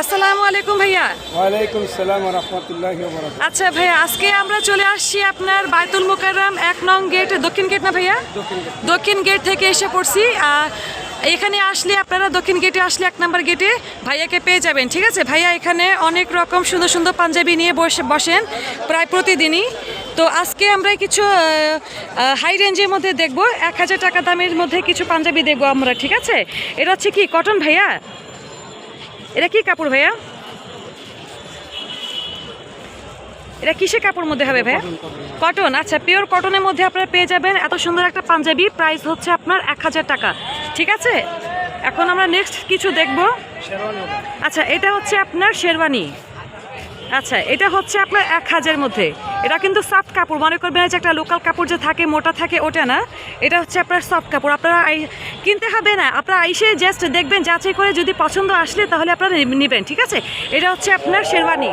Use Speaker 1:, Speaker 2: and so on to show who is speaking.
Speaker 1: আসসালামু আলাইকুম ভাইয়া।
Speaker 2: ওয়ালাইকুম সালাম রহমতুল্লাহি
Speaker 1: আচ্ছা ভাইয়া আজকে আমরা চলে আসছি আপনার মোকাররম এক নং গেট দক্ষিণ গেট না ভাইয়া? দক্ষিণ গেট। থেকে এসে পড়ছি। এখানে আসলে আপনারা দক্ষিণ গেটে আসলে এক নম্বর গেটে ভাইয়াকে পেয়ে যাবেন ঠিক আছে? ভাইয়া এখানে অনেক রকম সুন্দর সুন্দর পাঞ্জাবি নিয়ে বসে বসেন প্রায় প্রতিদিনই। তো আজকে আমরা কিছু হাই রেঞ্জের মধ্যে দেখব। এক হাজার টাকা দামের মধ্যে কিছু পাঞ্জাবি দেখব আমরা ঠিক আছে? এটা হচ্ছে কি কটন ভাইয়া? এটা কি কাপড় ভাইয়া? এটা কিসের কাপড় মধ্যে হবে ভাইয়া? কটন আচ্ছা পিওর কটনের মধ্যে আপনারা পেয়ে যাবেন এত সুন্দর একটা পাঞ্জাবি প্রাইস হচ্ছে আপনার এক হাজার টাকা ঠিক আছে? এখন আমরা নেক্সট কিছু দেখব। আচ্ছা এটা হচ্ছে আপনার শেরওয়ানি। আচ্ছা এটা হচ্ছে আপনার এক হাজারের মধ্যে। এটা কিন্তু সফট কাপড়। মনে করবেন যে একটা লোকাল কাপড় যে থাকে, মোটা থাকে, ওটা না। এটা হচ্ছে আপনার সফট কাপড়। আপনারা কিনতে হবে না। আপনারা আইসে জাস্ট দেখবেন, যাচাই করে যদি পছন্দ আসলে তাহলে আপনারা নেবেন, ঠিক আছে? এটা হচ্ছে আপনার শেরওয়ানি।